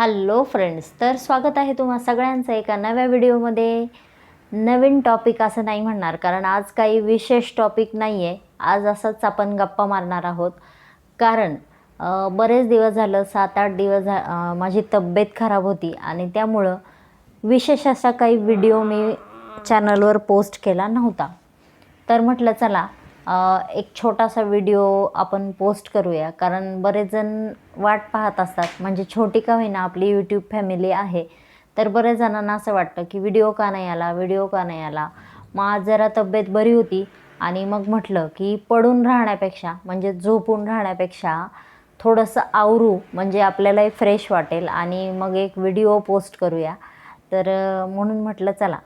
Hello friends तर स्वागत आहे तुम्हा सगळ्यांचं एका नव्या व्हिडिओमध्ये. नवीन टॉपिक असं नाही म्हणणार कारण आज काही विशेष टॉपिक नाही आहे आज असंच आपण गप्पा मारणार आहोत. कारण बरेच दिवस झालं सात आठ दिवस झा माझी तब्येत खराब होती आणि त्यामुळं विशेष असा काही व्हिडिओ मी चॅनलवर पोस्ट केला नव्हता. तर म्हटलं चला एक छोटासा व्हिडिओ आपण पोस्ट करूया. कारण बरेच जण वाट पाहत असतात. म्हणजे छोटी का होईना आपली यूट्यूब फॅमिली आहे. तर बरेच जणांना असं वाटतं की व्हिडिओ का नाही आला व्हिडिओ का नाही आला. मग आज जरा तब्येत बरी होती आणि मग म्हटलं की पडून राहण्यापेक्षा म्हणजे झोपून राहण्यापेक्षा थोडंसं आवरू म्हणजे आपल्यालाही फ्रेश वाटेल. आणि मग एक व्हिडिओ पोस्ट करूया. तर म्हणून म्हटलं चला.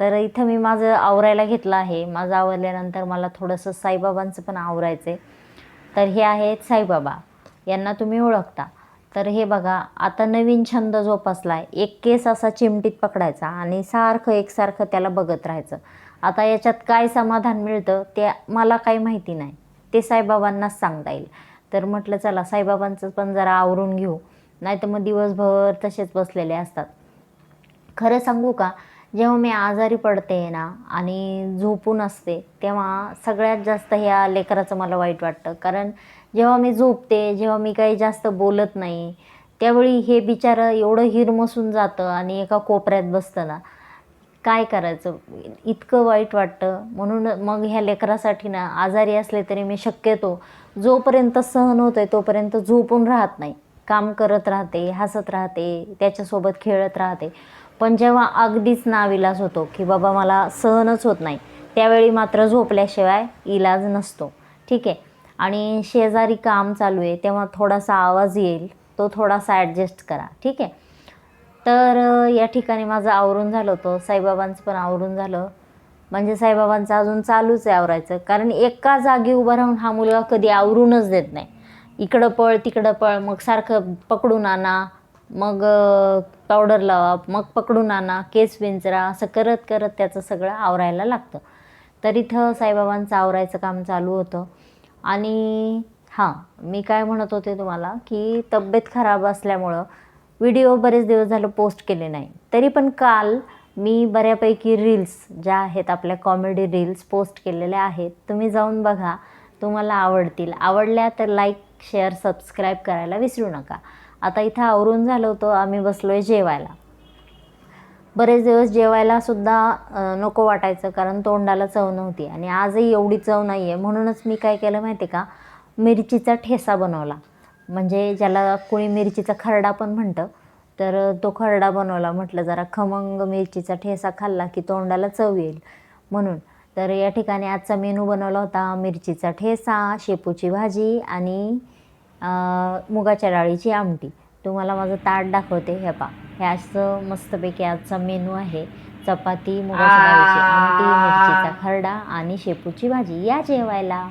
तर इथं मी माझं आवरायला घेतलं आहे. माझं आवरल्यानंतर मला थोडंसं साईबाबांचं पण आवरायचं आहे तर हे आहेत साईबाबा. यांना तुम्ही ओळखता. तर हे बघा आता नवीन छंद जोपासला आहे एक केस असा चिमटीत पकडायचा आणि सारखं एकसारखं त्याला बघत राहायचं. आता याच्यात काय समाधान मिळतं ते मला काही माहिती नाही. ते साईबाबांनाच सांगता येईल. तर म्हटलं चला साईबाबांचं पण जरा आवरून घेऊ. नाही तर मग दिवसभर तसेच बसलेले असतात. खरं सांगू का जेव्हा मी आजारी पडते ना आणि झोपून असते तेव्हा सगळ्यात जास्त ह्या लेकराचं मला वाईट वाटतं. कारण जेव्हा मी झोपते जेव्हा मी काही जास्त बोलत नाही त्यावेळी हे बिचारं एवढं हिरमसून जातं आणि एका कोपऱ्यात बसतं ना. काय करायचं? इतकं वाईट वाटतं. म्हणून मग ह्या लेकरासाठी ना आजारी असले तरी मी शक्यतो जोपर्यंत सहन होतं आहे तोपर्यंत झोपून राहत नाही. काम करत राहते हसत राहते त्याच्यासोबत खेळत राहते. पण जेव्हा अगदीच नाविलाज होतो की बाबा मला सहनच होत नाही त्यावेळी मात्र झोपल्याशिवाय इलाज नसतो. ठीक आहे? आणि शेजारी काम चालू आहे तेव्हा थोडासा आवाज येईल तो थोडासा ॲडजस्ट करा. ठीक आहे? तर या ठिकाणी माझं आवरून झालं होतं. साईबाबांचं पण आवरून झालं. म्हणजे साईबाबांचं अजून चालूच आहे आवरायचं. कारण एका जागी उभा राहून हा मुलगा कधी आवरूनच देत नाही. इकडं पळ तिकडं पळ मग सारखं पकडून आणा. मग पावडर लावा मग पकडून आणा केस विंचरा असं करत करत त्याचं सगळं आवरायला लागतं. तर इथं साईबाबांचं आवरायचं काम चालू होतं. आणि हां मी काय म्हणत होते तुम्हाला की तब्येत खराब असल्यामुळं व्हिडिओ बरेच दिवस झालं पोस्ट केले नाही. तरी पण काल मी बऱ्यापैकी रील्स ज्या आहेत आपल्या कॉमेडी रील्स पोस्ट केलेल्या आहेत तुम्ही जाऊन बघा तुम्हाला आवडतील. आवडल्या तर लाईक शेअर सबस्क्राईब करायला विसरू नका. आता इथं आवरून झालं होतं आम्ही बसलो आहे जेवायला. बरेच दिवस जेवायला सुद्धा नको वाटायचं कारण तोंडाला चव नव्हती आणि आजही एवढी चव नाही आहे म्हणूनच मी काय केलं माहिती आहे का? मिरचीचा ठेसा बनवला. म्हणजे ज्याला कोणी मिरचीचा खरडा पण म्हणतं तर तो खरडा बनवला. म्हटलं जरा खमंग मिरचीचा ठेसा खाल्ला की तोंडाला चव येईल म्हणून. तर या ठिकाणी आजचा मेनू बनवला होता मिरचीचा ठेसा शेपूची भाजी आणि मुगाच्या डाळीची आमटी. तुम्हाला माझं ताट दाखवते. हे पा हे असं मस्तपैकी आजचा मेनू आहे. चपाती मुगाच्या डाळीची आमटी मिरचीचा खरडा आणि शेपूची भाजी. या जेवायला.